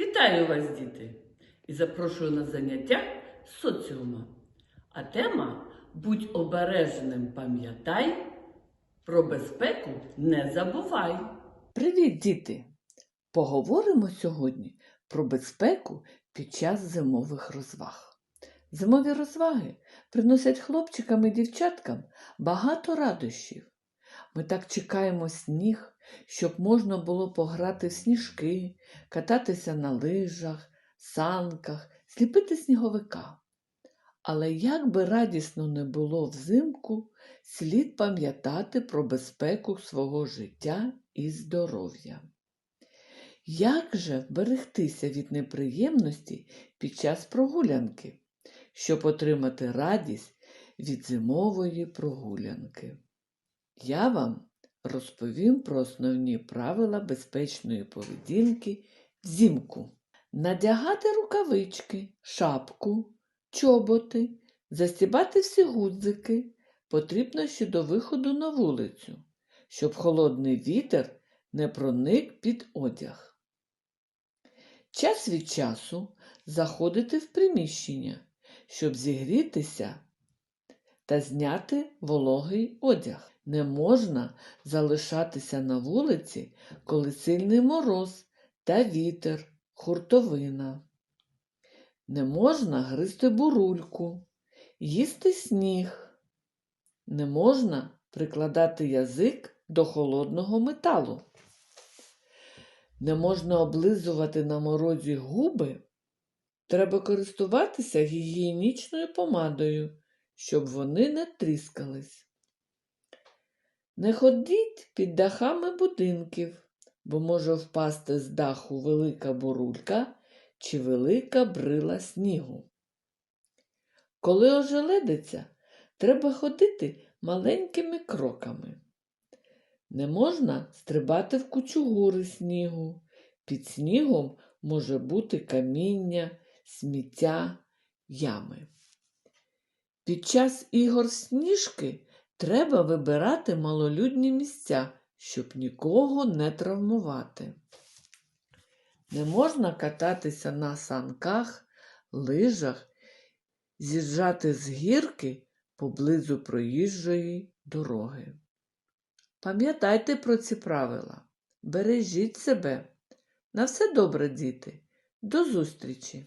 Вітаю вас, діти! І запрошую на заняття соціума. А тема Будь обережним, пам'ятай, про безпеку не забувай. Привіт, діти! Поговоримо сьогодні про безпеку під час зимових розваг. Зимові розваги приносять хлопчикам і дівчаткам багато радощів. Ми так чекаємо сніг, щоб можна було пограти в сніжки, кататися на лижах, санках, сліпити сніговика. Але як би радісно не було взимку, слід пам'ятати про безпеку свого життя і здоров'я. Як же вберегтися від неприємності під час прогулянки, щоб отримати радість від зимової прогулянки? Я вам розповім про основні правила безпечної поведінки взимку. Надягати рукавички, шапку, чоботи, застібати всі гудзики потрібно ще до виходу на вулицю, щоб холодний вітер не проник під одяг. Час від часу заходити в приміщення, щоб зігрітися та зняти вологий одяг. Не можна залишатися на вулиці, коли сильний мороз та вітер, хуртовина. Не можна гризти бурульку, їсти сніг. Не можна прикладати язик до холодного металу. Не можна облизувати на морозі губи. Треба користуватися гігієнічною помадою, щоб вони не тріскались. Не ходіть під дахами будинків, бо може впасти з даху велика бурулька чи велика брила снігу. Коли ожеледиться, треба ходити маленькими кроками. Не можна стрибати в кучугури снігу. Під снігом може бути каміння, сміття, ями. Під час ігор сніжки треба вибирати малолюдні місця, щоб нікого не травмувати. Не можна кататися на санках, лижах, з'їжджати з гірки поблизу проїжджої дороги. Пам'ятайте про ці правила. Бережіть себе. На все добре, діти. До зустрічі!